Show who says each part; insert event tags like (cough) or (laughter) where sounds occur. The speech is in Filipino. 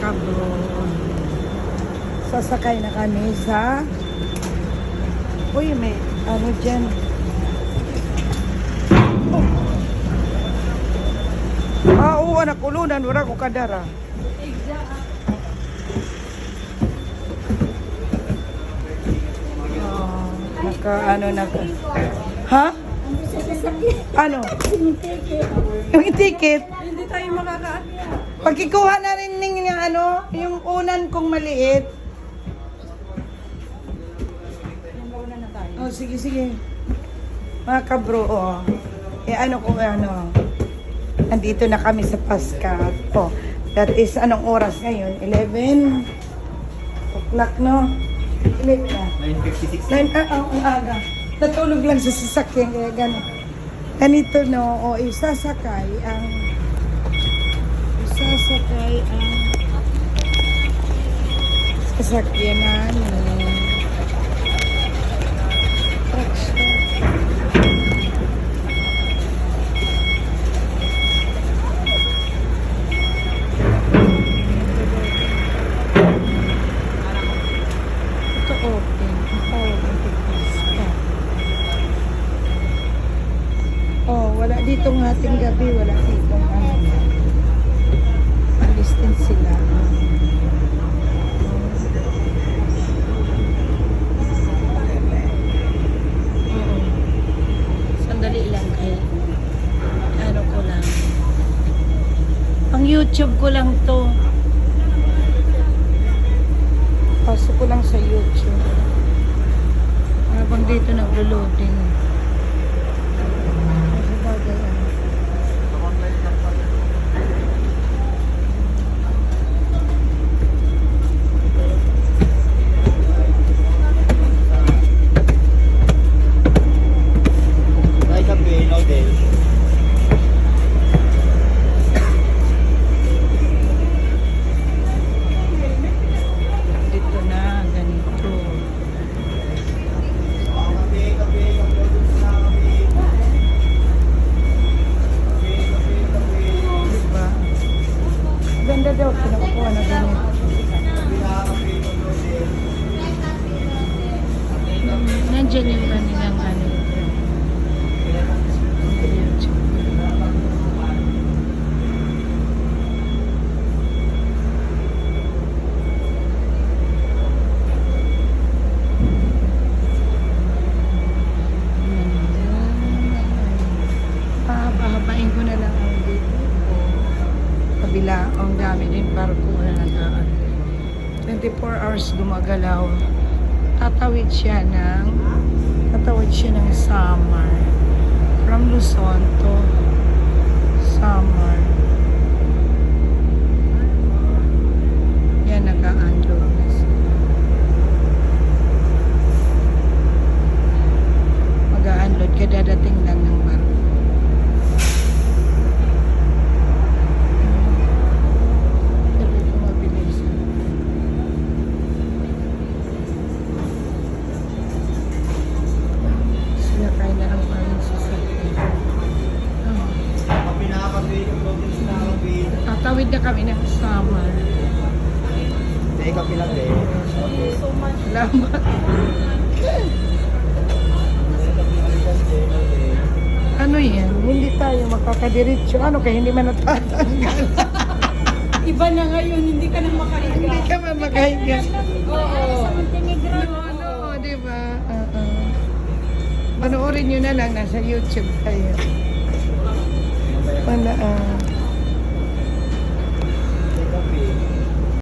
Speaker 1: kabro. Sasakay na kami sa... Uy, may ano dyan. Ah, oo, anak ulunan. Wala ko kadara. Ah, naka, ano, naka. Ha? Ano? Yung ticket.
Speaker 2: Hindi tayo makakaakyat.
Speaker 1: Pagkikuha na rin ng yung ano, yung unan kong maliit. Oh, sige, sige. Mga kabro, oh. Eh, ano ko, ano. Nandito na kami sa Pascal. Oh, that is, anong oras ngayon? 11 o'clock, no? 11 na.
Speaker 3: 956.
Speaker 1: Nine, ah, ah, ang aga. Natulog lang sa sasakyan, kaya gano'n. Ganito, no, o isasakay ang isasakay ang sasakyan namin. Oh, wala ditong hating gabi. Wala ditong ano. Alis din sila. Oo. Sandali lang kay ano ko lang. Pang YouTube ko lang to. Pasok ko lang sa YouTube. Habang dito naglo-loading. Kabila, ang dami din barko na nagaan. 24 hours gumagalaw. Tatawid siya ng tatawid siya ng Samar. From Luzon to Samar. Tatawid na kami ng summer.
Speaker 3: Dahil ka pinag-eh.
Speaker 2: So much.
Speaker 1: Salamat. Ano yan? Hindi tayo makakadiretso. Ano kaya hindi man natatanggal? (laughs)
Speaker 2: Iba na ngayon, hindi ka na makahiga.
Speaker 1: hindi ka man makahiga.
Speaker 2: Oo. Sa Montenegro.
Speaker 1: Ano, ano, di ba? Oo. Panoorin nyo na lang. Nasa YouTube kayo. Wala, ah. Coffee.